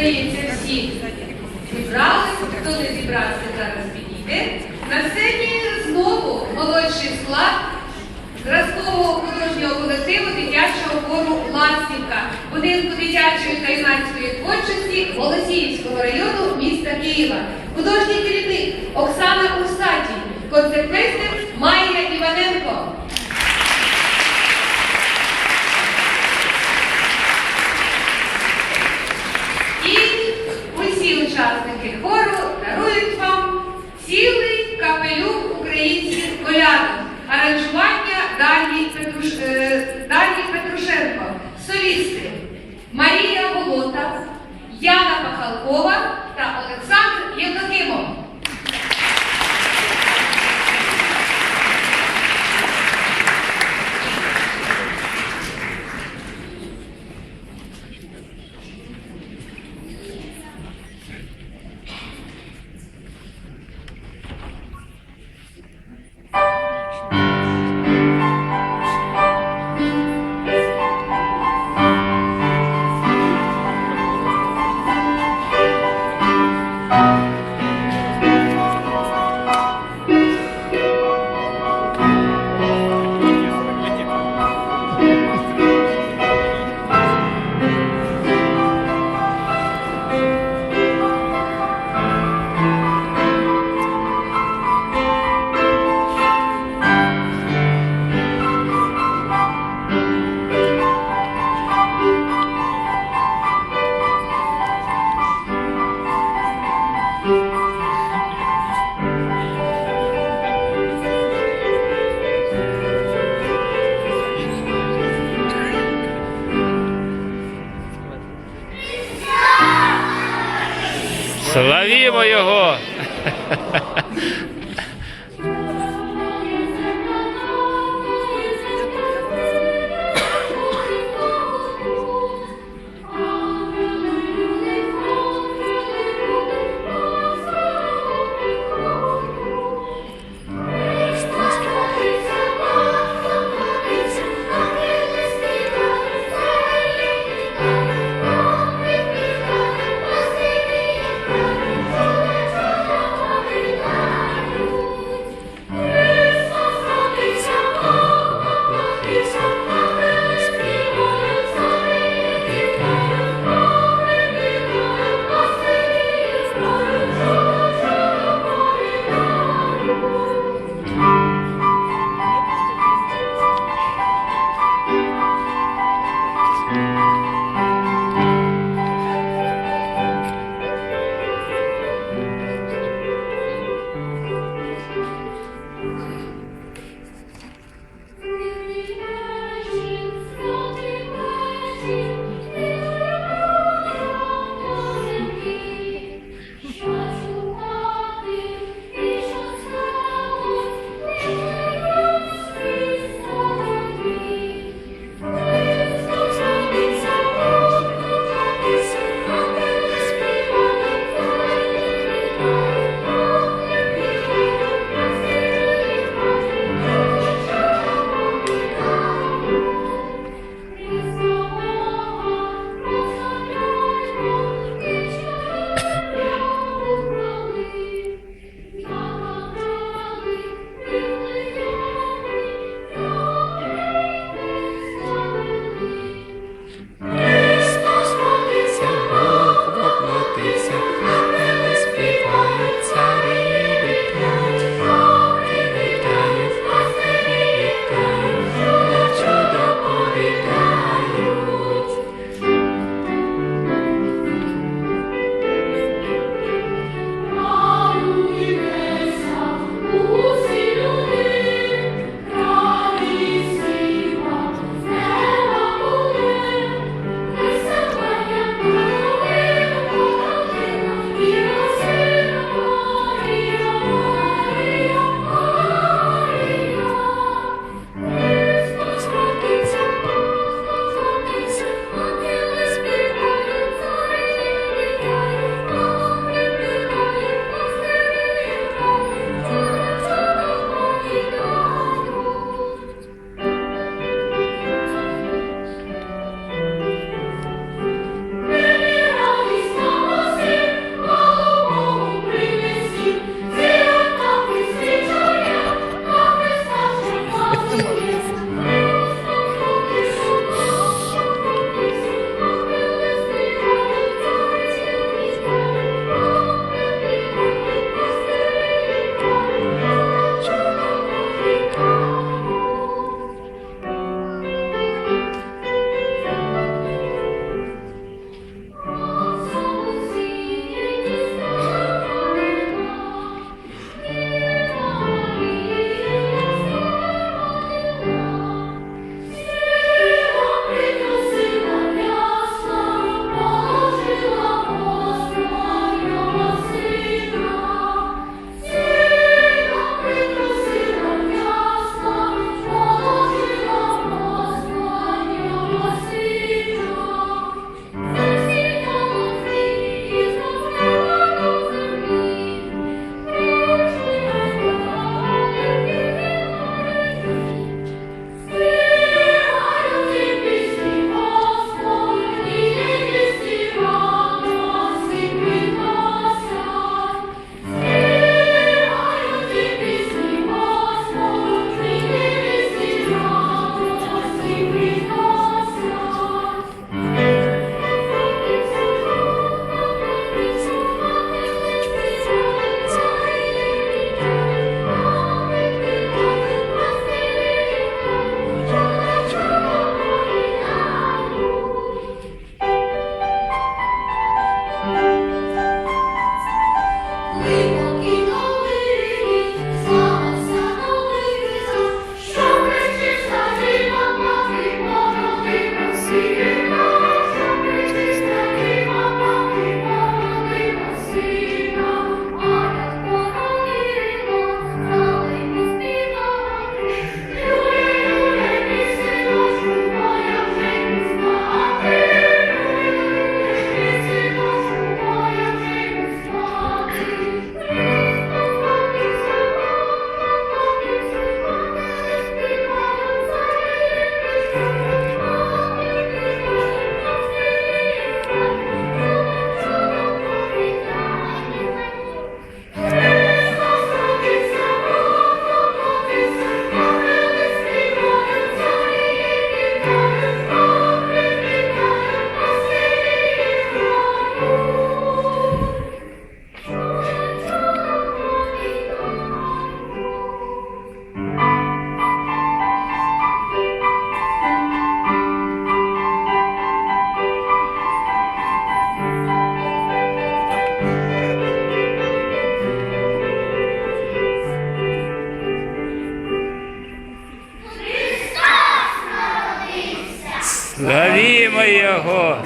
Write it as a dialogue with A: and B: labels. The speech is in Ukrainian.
A: здається, всі зібрались, хто не зібрався, зараз підійде. На сцені знову молодший склад зразкового художнього колективу дитячого хору Ластівка, будинку дитячої та юнацької творчості Голосіївського району міста Києва. Художній керівник Оксана Усатій, концертмейстер Майя Іваненко. escucharte.
B: Славімо його! Славімо Його!